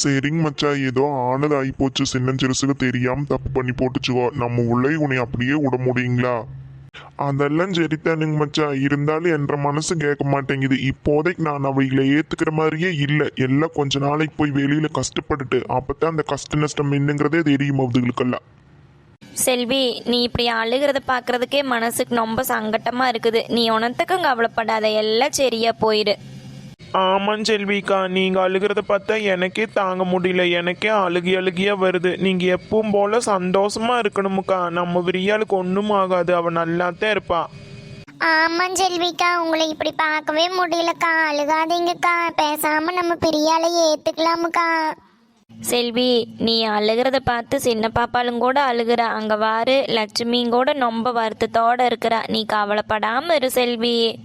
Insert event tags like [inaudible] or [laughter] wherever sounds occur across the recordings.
சரிங்க மச்சா ஏதோ ஆனது ஆயிப்போச்சு. சின்ன சிறுசுக்கு தெரியாம தப்பு பண்ணி போட்டுச்சுவோ நம்ம உள்ளே உன்னை அப்படியே விட முடியுங்களா? அதெல்லாம் சரித்தானுங்க மச்சா இருந்தாலும் என்ற மனசு கேட்க மாட்டேங்குது. இப்போதைக்கு நான் அவைகளை ஏத்துக்கிற மாதிரியே இல்லை. எல்லாம் கொஞ்ச நாளைக்கு போய் வெளியில கஷ்டப்பட்டுட்டு அப்பதான் அந்த கஷ்ட நஷ்டம் என்னங்கிறதே தெரியும் அவதுகளுக்கெல்லாம். செல்வி நீ இப்படி அழுகிறத பார்க்கறதுக்கே மனசுக்கு ரொம்ப சங்கட்டமா இருக்குது. நீ உனத்துக்கும் கவலைப்படாத. எல்லாம் சரியா போயிடு ஆமாம் செல்விக்கா நீங்கள் அழுகிறத பார்த்தா எனக்கே தாங்க முடியல. எனக்கே அழுகி அழுகியா வருது. நீங்கள் எப்பவும் போல சந்தோஷமா இருக்கணுமுக்கா. நம்ம விரியாளுக்கு ஒன்றும் ஆகாது. அவள் நல்லாத்தான் இருப்பா. ஆமாம் செல்விக்கா உங்களை இப்படி பார்க்கவே முடியலக்கா. அழுகாதீங்கக்கா. பேசாம நம்ம பிரியாலையே ஏத்துக்கலாமுக்கா. செல்வி நீ அழுகிறத பார்த்து சின்ன பாப்பாலும் கூட அழுகிறா. அங்க வாரு லட்சுமியும் கூட ரொம்ப வருத்தத்தோட இருக்கிறா. நீ கவலைப்படாம இரு செல்வி.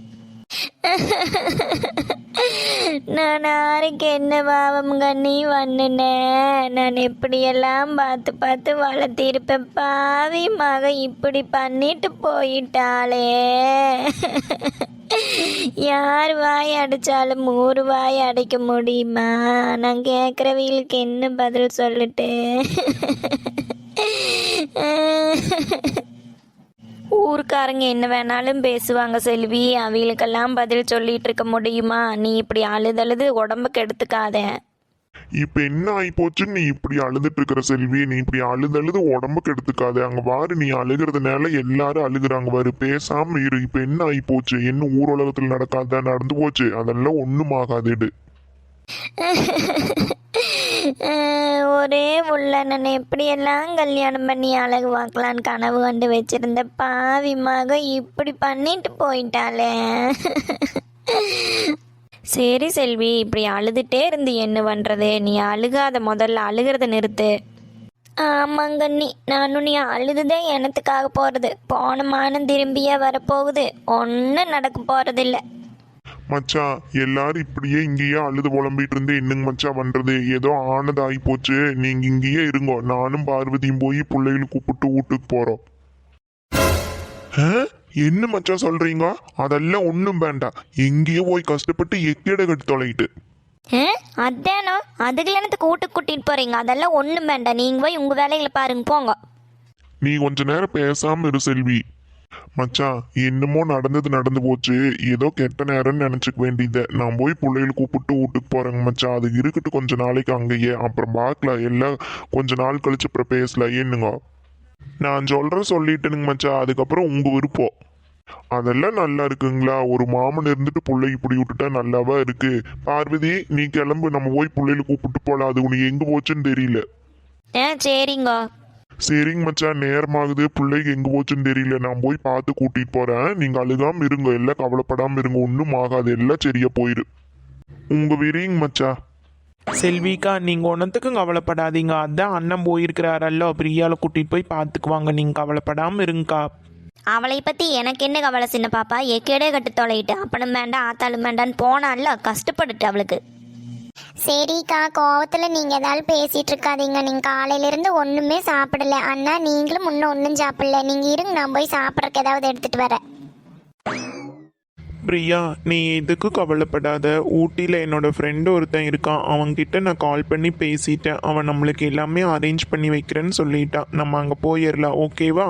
நான் யாருக்கு என்ன பாவம் கண்ணி பண்ணுனேன் நான் எப்படியெல்லாம் பார்த்து பார்த்து வளர்த்திருப்பேன்? பாவி மக இப்படி பண்ணிட்டு போயிட்டாளே. யார் வாய் அடித்தாலும் ஒரு வாய் அடைக்க முடியுமா? நான் கேட்குறவங்களுக்கு என்ன பதில் சொல்லிட்டு? ஊருக்காரங்க என்ன வேணாலும் பேசுவாங்க செல்வி. அவங்களுக்கெல்லாம் பதில் சொல்லிட்டு இருக்க முடியுமா? நீ இப்படி அழுதழுது உடம்புக்கு எடுத்துக்காத இப்ப என்ன ஆயிப்போச்சுன்னு நீ இப்படி அழுதுட்டு இருக்கிற செல்வி? நீ இப்படி அழுது அழுது உடம்புக்கு எடுத்துக்காத அங்க வாரு நீ அழுகிறதுனால எல்லாரும் அழுகுறாங்க வாரு பேசாம இரு. இப்ப என்ன ஆயிப்போச்சு? என்ன ஊர் நடக்காத நடந்து போச்சு? அதெல்லாம் ஒண்ணும் ஆகாதுடு [laughs] ஒரே உள்ள நான் எப்படியெல்லாம் கல்யாணம் பண்ணி அழகு பார்க்கலான்னு கனவு கண்டு வச்சிருந்த பாவி மக இப்படி பண்ணிட்டு போயிட்டாளே. சரி செல்வி இப்படி அழுதுட்டே இருந்து என்ன பண்றது? நீ அழுகாத முதல்ல அழுகிறத நிறுத்து. ஆமாங்கண்ணி நானும் நீ அழுதுதே எனத்துக்காக போறது. போன மானம் திரும்பியே வரப்போகுது. ஒன்றும் நடக்க போறதில்ல. மச்சான் எல்லாரும் இப்படியே இங்கேயே அழுது புலம்பிட்டு இருந்து என்னங்க மச்சான் பண்றது? ஏதோ ஆனது ஆயிப்போச்சு நீங்க இங்கேயே இருங்கோ. நானும் பார்வதியும் போய் பிள்ளைகளை கூப்பிட்டு வீட்டுக்கு போறோம்? என்ன மச்சான் சொல்றீங்க? அதெல்லாம் ஒண்ணும் வேண்டாம் எங்கேயோ போய் கஷ்டப்பட்டு எக்கேட கட்டி தொலைட்டு. ஆ, அதானோ? அதுக்குள்ள எனக்கு கூட்டுக்கு கூட்டிட்டு போறீங்க? அதெல்லாம் ஒன்றும் வேண்டாம் நீங்க போய் உங்க வேலைகளை பாருங்க போங்க. நீ கொஞ்ச நேரம் பேசாம இரு செல்வி. மச்சான் என்னமோ நடந்தது நடந்து போச்சு. ஏதோ கெட்ட நேரம்னு நினச்சிக்க வேண்டியது. நான் போய் பிள்ளைகள் கூப்பிட்டு வீட்டுக்கு போறேங்க மச்சான் அது இருக்கட்டும் கொஞ்ச நாளைக்கு அங்கேயே. அப்புறம் பார்க்கலாம் எல்லாம் கொஞ்ச நாள் கழிச்சு அப்புறம் பேசலாம் என்னங்க? நான் சொல்றேன் சொல்லிட்டேனுங்க மச்சான் அதுக்கப்புறம் உங்க விருப்பம். அதெல்லாம் நல்லா இருக்குங்களா? ஒரு மாமன் இருந்துட்டு பிள்ளை இப்படி விட்டுட்டா நல்லாவா இருக்கு? பார்வதி நீ கிளம்பு. நம்ம போய் பிள்ளைகளை கூப்பிட்டு போலாம். அது உனக்கு எங்க போச்சுன்னு தெரியல. ஆ சரிங்க. சரிங்க மச்சான் நேரமாகுது. பிள்ளைக்கு எங்க போச்சுன்னு தெரியல. நான் போய் பார்த்து கூட்டிட்டு போறேன். நீங்க அழுகாம இருங்க. எல்லாம் கவலைப்படாம இருங்க. ஒன்றும் ஆகாது. எல்லாம் சரியா போயிரு. உங்க விரிங்க மச்சா. செல்விக்கா நீங்கள் ஒன்றத்துக்கும் கவலைப்படாதீங்க. அதான் அண்ணன் போயிருக்கிறாரல்ல. பிரியால கூட்டிகிட்டு போய் பார்த்துக்குவாங்க. நீங்கள் கவலைப்படாமல் இருங்கக்கா. அவளை பத்தி எனக்கு என்ன கவலை சின்ன பாப்பா? எக்கேடே கட்டு தொலையிட்டு அப்பனும் வேண்டாம் ஆத்தாளும் வேண்டான்னு போனால கஷ்டப்பட்டுட்டு அவளுக்கு. சரிக்கா கோவத்துல நீங்க ஏதாவது பேசிட்டு இருக்காதீங்க நீங்க காலையில இருந்து ஒண்ணுமே சாப்பிடல. அண்ணா நீங்களும் முன்ன ஒண்ணும் சாப்பிடல. நீங்க இருங்க நான் போய் சாப்பிட்றதுக்கு ஏதாவது எடுத்துட்டு வரேன். பிரியா நீ எதுக்கு கவலைப்படாத. ஊட்டியில் என்னோட ஃப்ரெண்டு ஒருத்தன் இருக்கான். அவன்கிட்ட நான் கால் பண்ணி பேசிட்டேன். அவன் நம்மளுக்கு எல்லாமே அரேஞ்ச் பண்ணி வைக்கிறேன்னு சொல்லிட்டான். நம்ம அங்கே போயிடலாம் ஓகேவா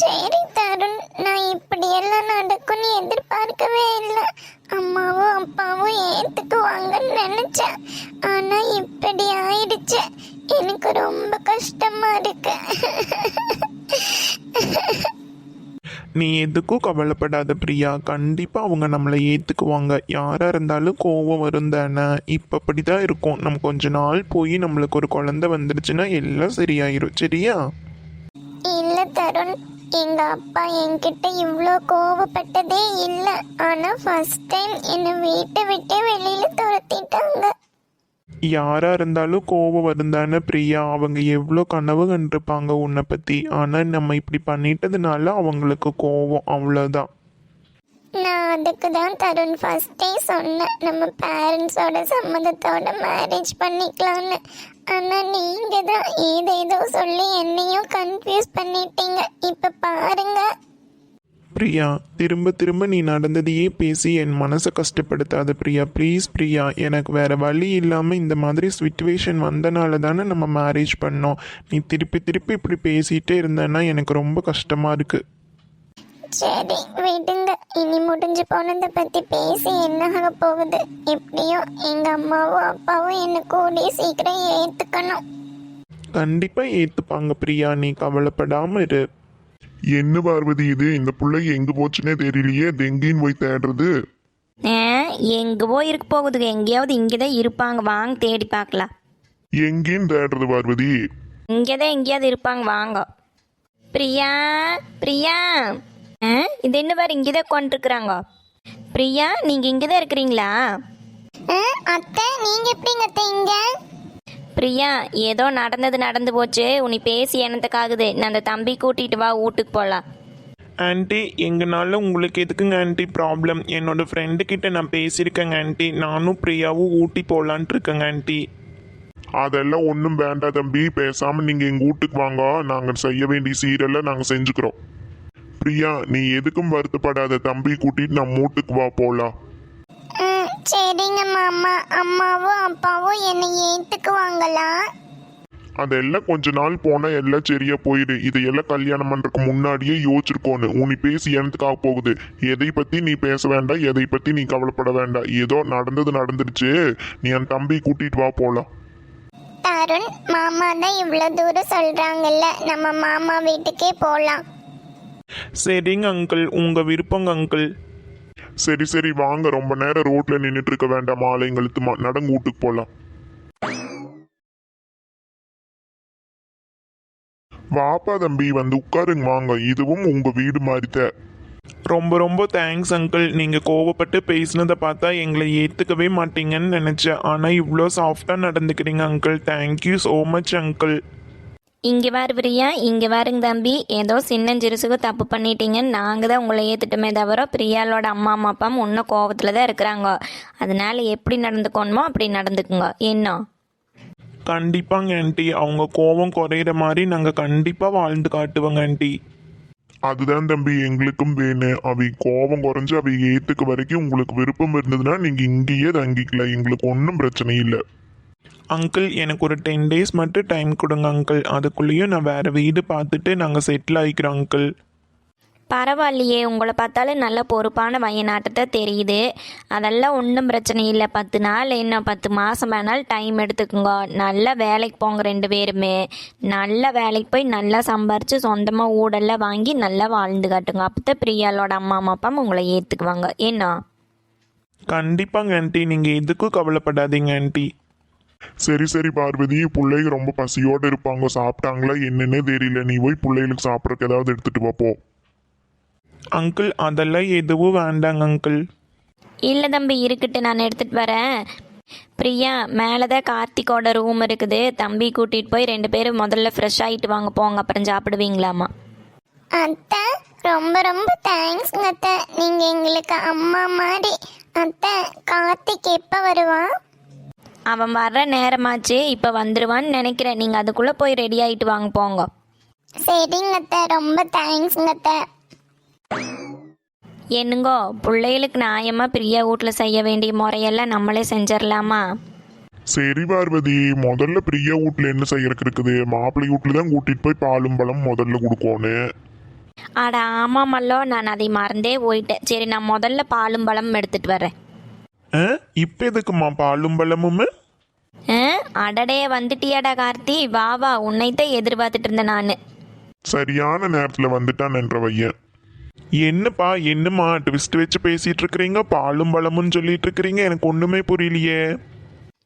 சரி தருண் நான் இப்படி எல்லாம் நடக்கும்னு எதிர்பார்க்கவே இல்லை. அம்மாவும் அப்பாவும் ஏத்துக்குவாங்கன்னு நினைச்சேன். ஆனா இப்படி ஆயிடுச்சு. எனக்கு ரொம்ப கஷ்டமா இருக்கு. நீ எதுக்கும் கவலைப்படாத பிரியா. கண்டிப்பாக அவங்க நம்மளை ஏற்றுக்குவாங்க யாராக இருந்தாலும் கோவம் வரும் தானே. இப்போ அப்படி தான் இருக்கும். நம்ம கொஞ்ச நாள் போய் நம்மளுக்கு ஒரு குழந்தை வந்துடுச்சுன்னா எல்லாம் சரியாயிரும். சரியா? இல்ல தருண். எங்க அப்பா என்கிட்ட இவ்வளோ கோவப்பட்டதே இல்லை. ஆனா ஃபர்ஸ்ட் டைம் என்னை வீட்டை விட்டே வெளியில துரத்திட்டாங்க. யாராக இருந்தாலும் கோவம் வரும் தானே பிரியா. அவங்க எவ்வளோ கனவு கண்டிருப்பாங்க உன்னை பற்றி ஆனால் நம்ம இப்படி பண்ணிட்டதுனால அவங்களுக்கு கோவம். அவ்வளோதான் நான் அதுக்கு தான் தருண் ஃபர்ஸ்டே சொன்னேன். நம்ம பேரண்ட்ஸோட சம்மதத்தோட மேரேஜ் பண்ணிக்கலாம்னு. ஆனா நீங்க தான் ஏதேதோ சொல்லி என்னையும் கன்ஃபியூஸ் பண்ணிட்டீங்க. இப்ப பாருங்க. பிரியா திரும்ப திரும்ப நீ நடந்ததையே பேசி என் மனசை கஷ்டப்படுத்தாத பிரியா. ப்ளீஸ் பிரியா எனக்கு வேற வழி இல்லாமல் இந்த மாதிரி சுச்சுவேஷன் வந்தனால தானே நம்ம மேரேஜ் பண்ணோம். நீ திருப்பி திருப்பி இப்படி பேசிகிட்டே இருந்தேன்னா எனக்கு ரொம்ப கஷ்டமாக இருக்குது சரி விடுங்க. இனி முடிஞ்சு போனதை பத்தி பேசி என்ன ஆக போகுது? எப்படியும் எங்க அம்மாவும் அப்பாவும் என்ன கூடிய சீக்கிரம் ஏத்துக்கணும். கண்டிப்பாக ஏற்றுப்பாங்க பிரியா நீ கவலைப்படாமல் இரு. என்ன பார்வதி இது? இந்த பிள்ளை எங்க போச்சுன்னே தெரியலையே. அது எங்கேயும் போய் தேடுறது. ஆ எங்கே போய் இருக்க போகுது? எங்கேயாவது இங்கே தான் இருப்பாங்க. வாங்க தேடி பார்க்கலாம். எங்கேயும் தேடுறது பார்வதி? இங்கே தான் எங்கேயாவது இருப்பாங்க. வாங்க. பிரியா பிரியா. இது என்ன வேறு இங்கே தான் கொண்டிருக்குறாங்க பிரியா நீங்கள் இங்கே தான் இருக்கிறீங்களா? ஆ, அத்தை நீங்க எப்படிங்க அத்தை இங்க? பிரியா ஏதோ நடந்தது நடந்து போச்சு. உன்னை பேசி என்னத்துக்காகுது நான் அந்த தம்பி கூட்டிட்டு வா வீட்டுக்கு போகலாம் ஆன்ட்டி எங்கனால உங்களுக்கு எதுக்குங்க ஆன்ட்டி ப்ராப்ளம் என்னோட ஃப்ரெண்டு கிட்ட நான் பேசியிருக்கேங்க ஆன்ட்டி நானும் பிரியாவும் ஊட்டி போகலான்ட்டு இருக்கேங்க ஆன்ட்டி அதெல்லாம் ஒன்றும் வேண்டாம் தம்பி. பேசாம நீங்க எங்க வீட்டுக்கு வாங்க. நாங்க செய்ய வேண்டிய சீரெல்லாம் நாங்க செஞ்சுக்கிறோம். பிரியா நீ எதுக்கும் வருத்தப்படாத தம்பி கூட்டிட்டு நம்ம வீட்டுக்கு வா போலாம் சரிங்க மாமா. அம்மாவும் அப்பாவும் என்னை ஏத்துக்குவாங்களா? அதெல்லாம் கொஞ்ச நாள் போனா எல்லாம் சரியா போயிடு. இதையெல்லாம் கல்யாணம் பண்றதுக்கு முன்னாடியே யோசிச்சிருக்கோன்னு. உனி பேசி எனத்துக்காக போகுது? எதை பத்தி நீ பேச வேண்டாம் எதை பத்தி நீ கவலைப்பட வேண்டாம் ஏதோ நடந்தது நடந்துருச்சு. நீ என் தம்பி கூட்டிட்டு வா போலாம் தருண் மாமா தான் இவ்வளவு தூரம் சொல்றாங்கல்ல. நம்ம மாமா வீட்டுக்கே போலாம். சரிங்க அங்கிள் உங்கள் விருப்பங்க அங்கிள் சரி சரி வாங்க. ரொம்ப நேரம் ரோட்ல நின்றுட்டு இருக்க வேண்டாம் ஆலயங்களுக்கு ம- நடந்து வீட்டுக்கு போலாம். வாப்பா தம்பி வந்து உட்காருங்க. வாங்க. இதுவும் உங்க வீடு மாதிரிதான் ரொம்ப ரொம்ப தேங்க்ஸ் அங்கிள் நீங்கள் கோவப்பட்டு பேசினதை பார்த்தா எங்களை ஏற்றுக்கவே மாட்டீங்கன்னு நினச்சேன். ஆனால் இவ்வளோ சாஃப்டாக நடந்துக்கிறீங்க uncle thank you so much uncle இங்கே வாரு பிரியா இங்கே வாருங்க தம்பி. ஏதோ சின்னஞ்சிறுசுக்கு தப்பு பண்ணிட்டீங்கன்னு நாங்கள் தான் உங்களை ஏற்றுட்டோமே தவிர பிரியாளோட அம்மா அம்மா அப்பா இன்னும் கோவத்தில் தான் இருக்கிறாங்க. அதனால எப்படி நடந்துக்கணுமோ அப்படி நடந்துக்குங்க. என்ன? கண்டிப்பாங்க ஆன்ட்டி அவங்க கோவம் குறையிற மாதிரி நாங்கள் கண்டிப்பாக வாழ்ந்து காட்டுவோங்க ஆன்ட்டி அதுதான் தம்பி எங்களுக்கும் வேணும் அவை கோபம் குறைஞ்சு அவை ஏத்துக்க வரைக்கும் உங்களுக்கு விருப்பம் இருந்ததுன்னா நீங்க இங்கேயே தங்கிக்கலாம் எங்களுக்கு ஒன்றும் பிரச்சனை இல்லை. அங்கிள் எனக்கு ஒரு டென் டேஸ் மட்டும் டைம் கொடுங்க அங்கிள் அதுக்குள்ளேயும் நான் வேறு வீடு பார்த்துட்டு நாங்கள் செட்டில் ஆகிக்கிறோம் அங்கிள் பரவாயில்லையே. உங்களை பார்த்தாலே நல்ல பொறுப்பான வயநாட்டத்தை தெரியுது. அதெல்லாம் ஒன்றும் பிரச்சனை இல்லை. பத்து நாள் என்ன பத்து மாதம் வேணாலும் டைம் எடுத்துக்கோங்க. நல்லா வேலைக்கு போங்க ரெண்டு பேருமே. நல்ல வேலைக்கு போய் நல்லா சம்பாரித்து சொந்தமாக ஊடெல்லாம் வாங்கி நல்லா வாழ்ந்து காட்டுங்க. அப்போ தான் பிரியாளோட அம்மா அம்மா அப்பா உங்களை ஏற்றுக்குவாங்க என்ன கண்டிப்பாங்க ஆன்ட்டி நீங்கள் எதுக்கும் கவலைப்படாதீங்க ஆன்ட்டி சரி சரி பார்வதி பிள்ளைங்க ரொம்ப பசியோட இருப்பாங்க. சாப்பிட்டாங்களா என்னன்னே தெரியல. நீ போய் பிள்ளைகளுக்கு சாப்பிட்றதுக்கு ஏதாவது எடுத்துட்டு வா போ. அங்கிள் அதெல்லாம் எதுவும் வேண்டாங்க அங்கிள். இல்லை தம்பி இருக்கட்டு நான் எடுத்துகிட்டு வரேன். பிரியா மேலே தான் கார்த்திகோட ரூம் இருக்குது. தம்பி கூட்டிகிட்டு போய் ரெண்டு பேரும் முதல்ல ஃப்ரெஷ் ஆகிட்டு வாங்க போங்க. அப்புறம் சாப்பிடுவீங்களாமா அத்தை ரொம்ப ரொம்ப தேங்க்ஸ்ங்க அத்தை. நீங்க எங்களுக்கு அம்மா மாதிரி. அத்தை கார்த்திக் எப்ப வருவான்? அவன் வர்ற நேரமாச்சு இப்போ வந்துடுவான்னு நினைக்கிறேன். நீங்கள் அதுக்குள்ளே போய் ரெடி ஆகிட்டு வாங்க போங்க. சரிங்க அத்தை. ரொம்ப தேங்க்ஸ்ங்க அத்தை. என்னங்கோ பிள்ளைகளுக்கு நியாயமாக பிரியா வீட்டில் செய்ய வேண்டிய முறையெல்லாம் நம்மளே செஞ்சிடலாமா சரி பார்வதி முதல்ல பிரியா வீட்ல என்ன செய்யறதுக்கு இருக்குது? மாப்பிள்ளை வீட்டுல தான் கூட்டிட்டு போய் பாலும் பழம் முதல்ல கொடுக்கணும் அட ஆமாமல்லோ நான் அதை மறந்தே போயிட்டேன். சரி நான் முதல்ல பாலும் பழம் எடுத்துகிட்டு வரேன். இப்போ எதுக்குமா பாலும் பழமும் அடடே வந்துட்டியாடா கார்த்தி வா வா உன்னைத்தான் எதிர்பார்த்துட்டு இருந்தேன் நான் சரியான நேரத்துல வந்துட்டான் என்ற பையன். என்னப்பா என்னம்மா? ட்விஸ்ட் வச்சு பேசிட்டு இருக்கிறீங்க பாலும் பழமும் சொல்லிட்டு இருக்கிறீங்க எனக்கு ஒண்ணுமே புரியலையே.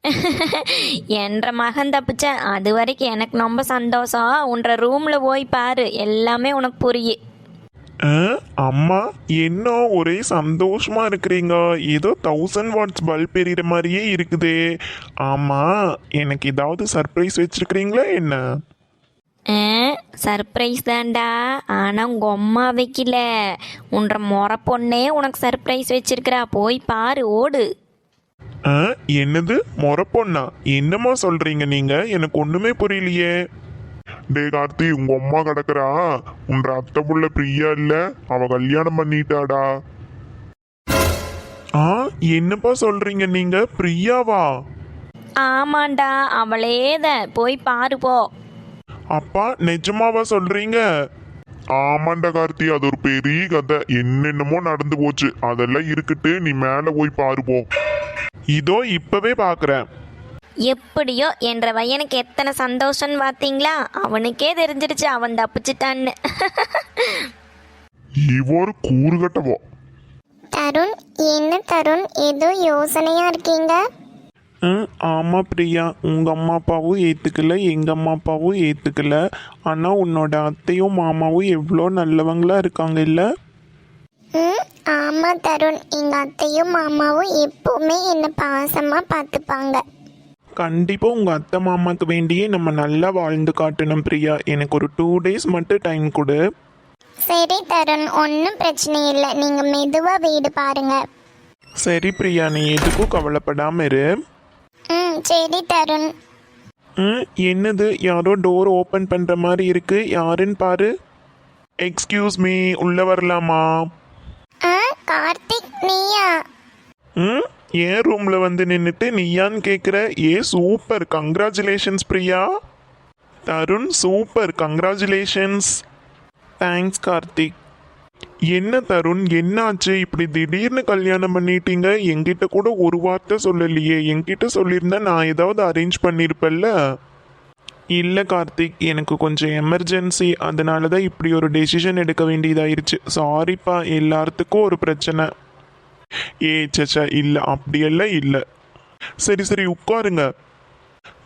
[laughs] என்ற மகன் தப்பிச்சேன் அது வரைக்கும் எனக்கு ரொம்ப சந்தோஷம். உன்ற ரூமில் போய் பாரு. எல்லாமே உனக்கு புரியும். அம்மா என்ன ஒரே சந்தோஷமா இருக்கிறீங்க? ஏதோ தௌசண்ட் வாட்ஸ் பல்ப் எரியிற மாதிரியே இருக்குதே. ஆமா எனக்கு ஏதாவது சர்ப்ரைஸ் வச்சிருக்கிறீங்களா என்ன? சர்ப்ரைஸ் தான்டா. ஆனால் உங்கள் அம்மா வைக்கல. உன்ற முறை பொண்ணே உனக்கு சர்ப்ரைஸ் வச்சிருக்கிறா. போய் பாரு ஓடு. என்னது? மொறப்பொண்ணா என்னம்மா சொல்றீங்க நீங்க? எனக்கு ஒண்ணுமே புரியலையே. டே கார்த்தி உங்க அம்மா கிடக்குறா. உன்ற அத்தை புள்ள பிரியா இல்ல? அவ கல்யாணம் பண்ணிட்டாடா. ஆ என்னப்பா சொல்றீங்க நீங்க? பிரியாவா? ஆமாண்டா அவளே தான் போய் பாரு போ. அப்பா நிஜமாவா சொல்றீங்க? ஆமாண்டா கார்த்தி அது ஒரு பெரிய கதை. என்னென்னமோ நடந்து போச்சு. அதெல்லாம் இருக்கட்டு நீ மேல போய் பாரு போ. இதோ இப்பவே பாக்குறேன். எப்படியோ என்ற பையனுக்கு எத்தனை சந்தோஷம்னு பார்த்தீங்களா அவனுக்கே தெரிஞ்சிடுச்சு அவன் தப்பிச்சிட்டான்னு. இவ ஒரு கூறுகட்டவோ? தருண் என்ன தருண்? ஏதோ யோசனையா இருக்கீங்க? ம் ஆமா பிரியா. உங்க அம்மா அப்பாவும் ஏத்துக்கல எங்க அம்மா அப்பாவும் ஏத்துக்கல. ஆனா உன்னோட அத்தையும் மாமாவும் எவ்வளோ நல்லவங்களா இருக்காங்க இல்ல? ம் ஆமா தருண். எங்க அத்தையும் மாமாவும் எப்பவுமே என்ன பாசமா பார்த்துப்பாங்க கண்டிப்பா உங்க அத்தை மாமாக்கு வேண்டியே நம்ம நல்லா வாழ்ந்து காட்டணும் பிரியா. எனக்கு ஒரு டூ டேஸ் மட்டும் டைம் கொடு. சரி தருண் ஒன்றும் பிரச்சனை இல்லை. நீங்க மெதுவா வீடு பாருங்க. சரி பிரியா நீ எதுக்கும் கவலைப்படாம இரு. ம் சரி தருண். ம் என்னது? யாரோ டோர் ஓப்பன் பண்ற மாதிரி இருக்கு. யாருன்னு பாரு. எக்ஸ்கியூஸ் மீ உள்ள வரலாமா? ஆ கார்த்திக் நீயா? ம்? ஏன் ரூம்ல வந்து நின்றுட்டு நீயான்னு கேட்குற ஏ super congratulations Priya. Tarun super congratulations thanks Karthik. என்ன தருண் என்னாச்சு? இப்படி திடீர்னு கல்யாணம் பண்ணிட்டீங்க. என்கிட்ட கூட ஒரு வார்த்தை சொல்லலையே. என்கிட்ட சொல்லியிருந்தா நான் ஏதாவது அரேஞ்ச் பண்ணியிருப்பேன்ல இல்லை கார்த்திக். எனக்கு கொஞ்சம் எமர்ஜென்சி அதனால தான் இப்படி ஒரு டெசிஷன் எடுக்க வேண்டியதாயிருச்சு. சாரிப்பா எல்லாத்துக்கும் ஒரு பிரச்சனை. ஏ சச்சா இல்லை அப்படியெல்லாம் இல்லை. சரி சரி உட்காருங்க.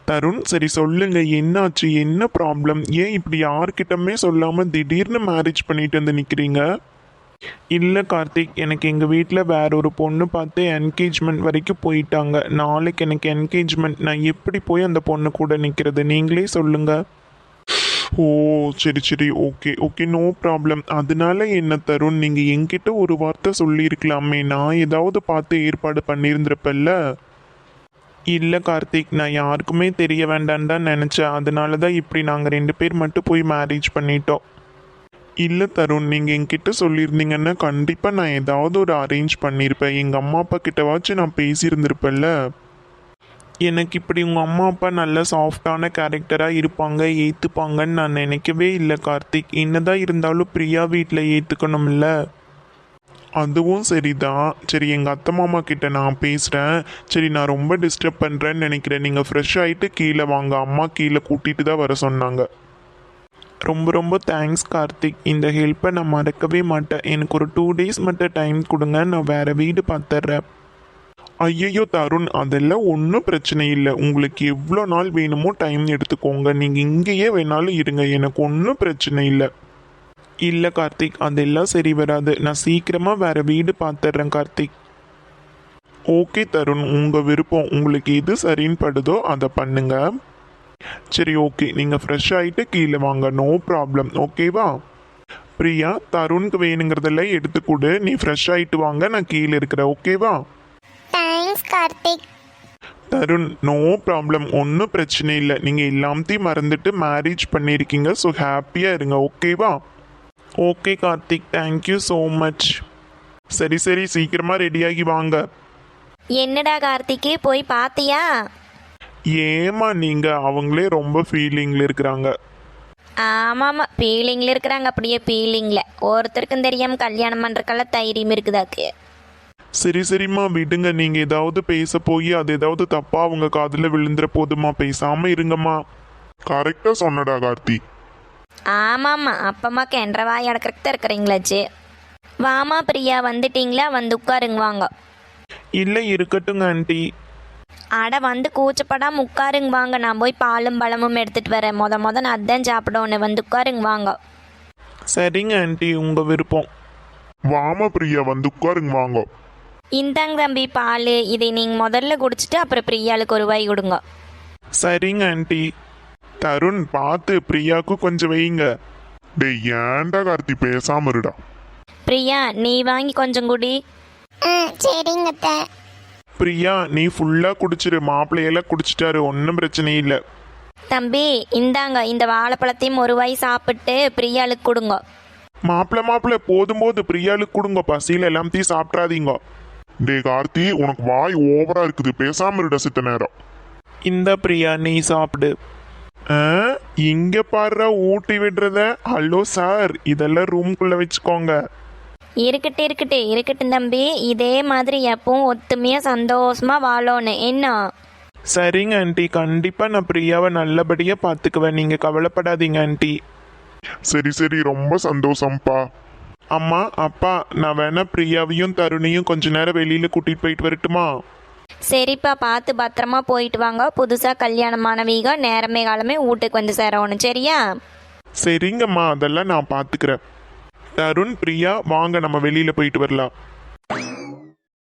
தருண் சரி சொல்லுங்க. என்னாச்சு? என்ன ப்ராப்ளம் ஏன் இப்படி யார்கிட்டமே சொல்லாம திடீர்னு மேரேஜ் பண்ணிட்டு வந்து நிக்கிறீங்க? இல்லை கார்த்திக் எனக்கு எங்கள் வீட்டில் வேற ஒரு பொண்ணு பார்த்து என்கேஜ்மெண்ட் வரைக்கும் போயிட்டாங்க. நாளைக்கு எனக்கு என்கேஜ்மெண்ட் நான் எப்படி போய் அந்த பொண்ணு கூட நிற்கிறது நீங்களே சொல்லுங்கள் ஓ சரி சரி. Okay okay. No problem. அதனால என்ன தருண் நீங்கள் என்கிட்ட ஒரு வார்த்தை சொல்லியிருக்கலாமே. நான் ஏதாவது பார்த்து ஏற்பாடு பண்ணியிருந்திருப்பல்ல இல்லை கார்த்திக் நான் யாருக்குமே தெரிய வேண்டான்னு தான் நினச்சேன். அதனால தான் இப்படி நாங்கள் ரெண்டு பேர் மட்டும் போய் மேரேஜ் பண்ணிட்டோம். இல்லை தருண் நீங்கள் என்கிட்ட சொல்லியிருந்தீங்கன்னா கண்டிப்பாக நான் ஏதாவது ஒரு அரேஞ்ச் பண்ணியிருப்பேன். எங்கள் அம்மா அப்பா கிட்டவாச்சும் நான் பேசியிருந்திருப்பேன்ல? எனக்கு இப்படி உங்கள் அம்மா அப்பா நல்ல சாஃப்டான கேரக்டராக இருப்பாங்க ஏற்றுப்பாங்கன்னு நான் நினைக்கவே இல்லை கார்த்திக். என்னதான் இருந்தாலும் பிரியா வீட்டில் ஏற்றுக்கணும்ல அதுவும் சரிதான். சரி எங்கள் அத்தை மாமா கிட்ட நான் பேசுகிறேன் சரி நான் ரொம்ப டிஸ்டர்ப் பண்ணுறேன்னு நினைக்கிறேன். நீங்கள் ஃப்ரெஷ் ஆகிட்டு கீழே வாங்க. அம்மா கீழே கூட்டிகிட்டு தான் வர சொன்னாங்க. ரொம்ப ரொம்ப தேங்க்ஸ் கார்த்திக். இந்த ஹெல்ப்பை நான் மறக்கவே மாட்டேன். எனக்கு ஒரு டூ டேஸ் மட்டும் டைம் கொடுங்க. நான் வேறு வீடு பார்த்துட்றேன் ஐயையோ தருண் அதெல்லாம் ஒன்றும் பிரச்சனை இல்லை. உங்களுக்கு எவ்வளோ நாள் வேணுமோ டைம் எடுத்துக்கோங்க. நீங்கள் இங்கேயே வேணாலும் இருங்க. எனக்கு ஒன்றும் பிரச்சனை இல்லை. இல்லை கார்த்திக். அதெல்லாம் சரி வராது. நான் சீக்கிரமாக வேறு வீடு பார்த்துட்றேன் கார்த்திக். ஓகே தருண். உங்கள் விருப்பம். உங்களுக்கு எது சரின்னு படுதோ அதை பண்ணுங்க. சரி ஓகே. நீங்கள் ஃப்ரெஷ் ஆகிட்டு கீழே வாங்க. நோ ப்ராப்ளம் ஓகேவா பிரியா தருணுக்கு வேணுங்கிறதெல்லாம் எடுத்துக்கொடு நீ ஃப்ரெஷ் ஆகிட்டு வாங்க. நான் கீழே இருக்கிறேன். ஓகேவா கார்த்திக். தருண் நோ ப்ராப்ளம் ஒன்றும் பிரச்சனை இல்லை. நீங்கள் எல்லாத்தையும் மறந்துட்டு மேரேஜ் பண்ணியிருக்கீங்க. ஸோ ஹாப்பியாக இருங்க. ஓகேவா okay Karthik. Thank you so much சரி சரி. சீக்கிரமாக ரெடியாகி வாங்க. என்னடா கார்த்திக்கு? போய் பார்த்தியா ஏமா நீங்கள் அவங்களே ரொம்ப ஃபீலிங்கில் இருக்கிறாங்க. ஆமாம்மா. ஃபீலிங்கில் இருக்கிறாங்க. அப்படியே ஃபீலிங்கில் ஒருத்தருக்கும் தெரியாமல் கல்யாணம் பண்ணுறக்கெல்லாம் தைரியம் இருக்குதாக்கு? சரி சரிம்மா விடுங்க நீங்கள் ஏதாவது பேச போய் அது ஏதாவது தப்பாக அவங்க காதில் விழுந்துற போதுமா? பேசாமல் இருங்கம்மா. கரெக்டா சொன்னடா கார்த்தி. ஆமாம்மா அப்பம்மா கென்ற வாய் அடக்கிறதுக்கு தான் இருக்கிறீங்களாச்சு வாமா பிரியா வந்துட்டீங்களா? வந்து உட்காருங்க வாங்க இல்லை இருக்கட்டுங்க ஆண்டி. அட வந்து கூச்சப்படாம உட்காருங்க வாங்க நான் போய் பாலும் பழமும் எடுத்துட்டு வரேன். மொத மொத நான் அதான் சாப்பிடணும் வந்து உட்காருங்க வாங்க சரிங்க ஆண்டி உங்கள் விருப்பம். வாம பிரியா வந்து உட்காருங்க வாங்க இந்தாங்க தம்பி பால். இதை நீங்கள் முதல்ல குடிச்சிட்டு அப்புறம் பிரியாளுக்கு ஒரு வாய் கொடுங்க. சரிங்க ஆண்டி. தருண் பார்த்து பிரியாவுக்கு கொஞ்சம் வைங்க டேய் ஏன்டா கார்த்தி பேசாம இருடா? பிரியா நீ வாங்கி கொஞ்சம் குடி. ஆ சரிங்க அத்தை. பிரியா நீ ஃபுல்லாக குடிச்சிரு. மாப்பிள்ளையெல்லாம் குடிச்சிட்டாரு. ஒன்றும் பிரச்சனை இல்லை. தம்பி இந்தாங்க. இந்த வாழைப்பழத்தையும் ஒரு வாய் சாப்பிட்டு பிரியாளுக்கு கொடுங்க. மாப்பிள்ள மாப்பிள்ள போதும் போது பிரியாளுக்கு கொடுங்க. பசியில் எல்லாத்தையும் சாப்பிட்றாதீங்க. டே கார்த்தி உனக்கு வாய் ஓவரா இருக்குது. பேசாம இருட சித்த நேரம். இந்த பிரியா நீ சாப்பிடு. ஆ, இங்க பாரு ஊட்டி விடுறத. ஹலோ சார் இதெல்லாம் ரூம்குள்ள வச்சுக்கோங்க. இருக்கட்டு இருக்கட்டு இருக்கட்டும் தம்பி. இதே மாதிரி எப்பவும் ஒத்துமையாக சந்தோஷமாக வாழணும் என்ன? சரிங்க ஆண்டி. கண்டிப்பா நான் பிரியாவை நல்லபடியா பாத்துக்குவேன். நீங்க கவலைப்படாதீங்க ஆண்டி. சரி சரி. ரொம்ப சந்தோஷம்ப்பா அம்மா அப்பா நான் வேணா பிரியாவையும் தருணையும் கொஞ்ச நேரம் வெளியில கூட்டிட்டு போயிட்டு வரட்டுமா? சரிப்பா பார்த்து பத்திரமா போயிட்டு வாங்க. புதுசாக கல்யாணமானவீக நேரமே காலமே வீட்டுக்கு வந்து சேரணும். சரியா? சரிங்கம்மா அதெல்லாம் நான் பாத்துக்கிறேன் தருண் பிரியா வாங்க நம்ம வெளியில போயிட்டு வரலாம்.